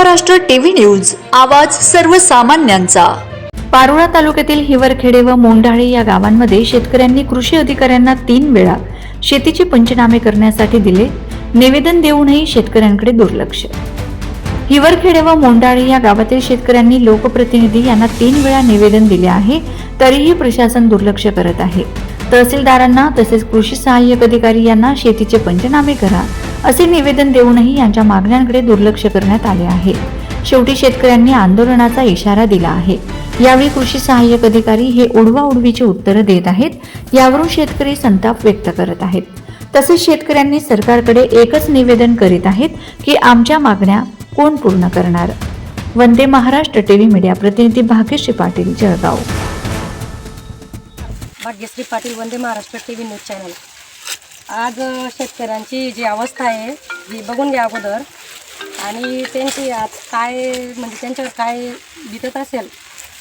Maharashtra TV news आवाज सर्वसामान्यांचा. पारोळा तालुक्यातील हिवरखेडे व मोंढाळे या गावांमध्ये शेतकऱ्यांनी कृषी अधिकाऱ्यांना तीन वेळा शेतीचे पंचनामे करण्यासाठी दिले. निवेदन देऊनही शेतकऱ्यांकडे दुर्लक्ष. हिवरखेडे व मोंढाळे या गावातील शेतकऱ्यांनी लोकप्रतिनिधी यांना तीन वेळा निवेदन दिले आहे तरीही प्रशासन दुर्लक्ष करत आहे. तहसीलदारांना तसेच कृषी सहाय्यक अधिकारी यांना शेतीचे पंचनामे करा. असे निवेदन देऊनही यांच्या मागण्यांकडे दुर्लक्ष करण्यात आले आहे. शेवटी शेतकऱ्यांनी आंदोलनाचा इशारा दिला आहे. यावेळी कृषी सहाय्यक अधिकारी हे उडवा उडवीची उत्तरं देत आहेत यावरून शेतकरी संताप व्यक्त करत आहेत. तसेच शेतकऱ्यांनी सरकारकडे एकच निवेदन करीत आहेत की आमच्या मागण्या कोण पूर्ण करणार. वंदे महाराष्ट्र टीव्ही मीडिया प्रतिनिधी Bhagyashree Patil Jalgaon. Bhagyashree Patil Vande Maharashtra TV news channel. आज शेतकऱ्यांची जी अवस्था आहे ही बघून घ्या अगोदर. आणि त्यांची आज काय म्हणजे त्यांच्यावर काय बितत असेल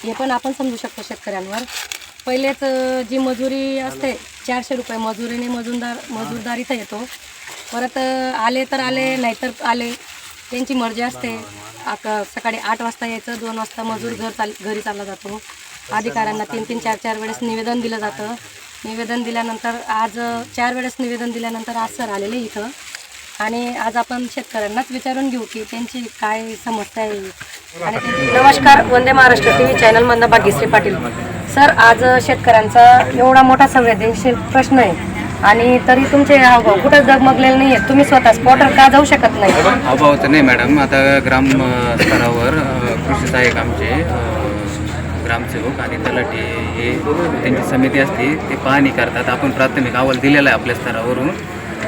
हे पण आपण समजू शकतो शेतकऱ्यांवर. पहिलेच जी मजुरी असते चारशे रुपये मजुरीने मजुरदार मजूरदार इथं येतो. परत आले तर आले नाहीतर आले त्यांची मर्जी असते. आक सकाळी आठ वाजता यायचं दोन वाजता मजूर घर चाल घरी चालला जातो. अधिकाऱ्यांना तीन तीन चार चार वेळेस निवेदन दिलं जातं. निवेदन दिल्यानंतर आज चार वेळेस निवेदन दिल्यानंतर आज सर आलेले इथं. आणि आज आपण शेतकऱ्यांनाच विचारून घेऊ की त्यांची काय समस्या आहे. आणि नमस्कार वंदे महाराष्ट्र टी व्ही चॅनलमधनं भाग्यश्री पाटील. सर आज शेतकऱ्यांचा एवढा मोठा संवेदनशील प्रश्न आहे. आणि तरी तुमचे हावभाव कुठंच जगमगलेले नाही आहेत तुम्ही स्वतः स्पॉटर का जाऊ शकत नाही? अभाव तर नाही मॅडम आता ग्राम स्तरावर कृषी सहाय्यक आमचे ग्रामसेवक आणि तलाठी हे त्यांची समिती असते ते पाहणी करतात. आपण प्राथमिक अहवाल दिलेला आहे आपल्या स्तरावरून.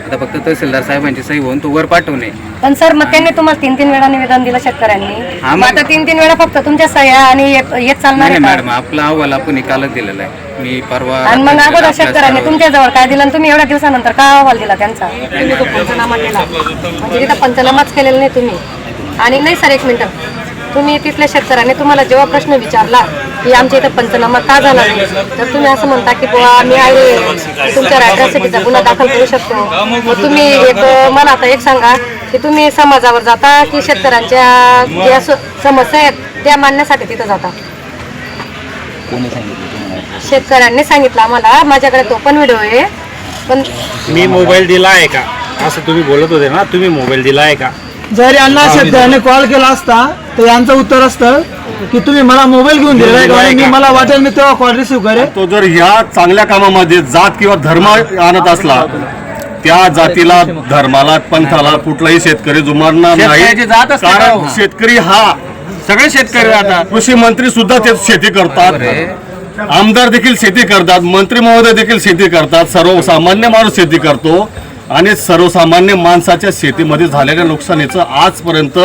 आता फक्त तहसीलदार साहेबांची सही होऊन तो वर पाठवणे पण सर मग त्यांनी तुम्हाला तीन तीन वेळा निवेदन दिलं शेतकऱ्यांनी? मग आता तीन तीन वेळा फक्त तुमच्या सह्या आणि येत चालणार नाही आहे का? मॅडम आपला अहवाल आपण निकालच दिलेला आहे. मी परवा आणि मग रात्री अगोदर आपल्या शेतकऱ्यांनी स्तरावर- तुमच्या जवळ काय दिलं आणि तुम्ही एवढ्या दिवसानंतर का अहवाल दिला त्यांचा? तुम्ही तो पंचनामा केला. म्हणजे तिथं पंचनामाच केलेला नाही तुम्ही. आणि नाही सर एक मिनिट. तुम्ही तिथल्या शेतकऱ्यांनी तुम्हाला जेव्हा प्रश्न विचारला की आमच्या इथं पंचनामा का झाला नाही तर तुम्ही असं म्हणता की बुवा मी आहे तुमच्या ॲट्रॉसिटीचा गुन्हा दाखल करू शकतो. मग तुम्ही एक मला आता एक सांगा की तुम्ही समाजावर जाता की शेतकऱ्यांच्या ज्या समस्या आहेत त्या मांडण्यासाठी तिथं जाता? शेतकऱ्यांनी सांगितलं आम्हाला. माझ्याकडे तो पण व्हिडिओ आहे. पण मी मोबाईल दिला आहे का? असं तुम्ही बोलत होते ना तुम्ही मोबाईल दिला आहे का? जर यांना शेतकऱ्याने कॉल केला असता तर यांचं उत्तर असतं की तुम्ही मला मोबाईल घेऊन का? आणि मी मला वाटेल मी तेव्हा कॉल रिसिव्ह करेल तो जर ह्या चांगल्या कामामध्ये जात किंवा धर्म आणत असला त्या जातीला धर्माला पंथाला कुठलाही शेतकरी जुमारणार नाही. शेतकऱ्याची जात असते का कारण हो? शेतकरी हा सगळे शेतकरी आता कृषी मंत्री सुद्धा ते शेती करतात. आमदार देखील शेती करतात मंत्री महोदय देखील शेती करतात सर्वसामान्य माणूस शेती करतो. आणि सर्वसामान्य माणसाच्या शेतीमध्ये झालेल्या नुकसानीचं आजपर्यंत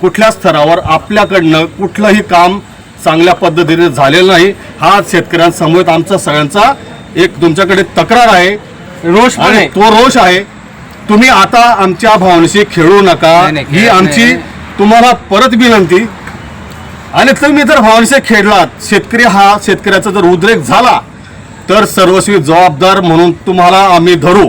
कुठल्या स्तरावर आपल्याकडनं कुठलंही काम चांगल्या पद्धतीने झालेलं नाही. हा शेतकऱ्यांसमोर आमचा सगळ्यांचा एक तुमच्याकडे तक्रार आहे. रोष आणि तो रोष आहे. तुम्ही आता आमच्या भावनेशी खेळू नका. ही आमची. तुम्हाला परत विनंती. आणि तुम्ही जर भावनेशी खेळलात शेतकरी हा शेतकऱ्याचा जर उद्रेक झाला तर सर्वस्वी जबाबदार म्हणून तुम्हाला आम्ही धरू.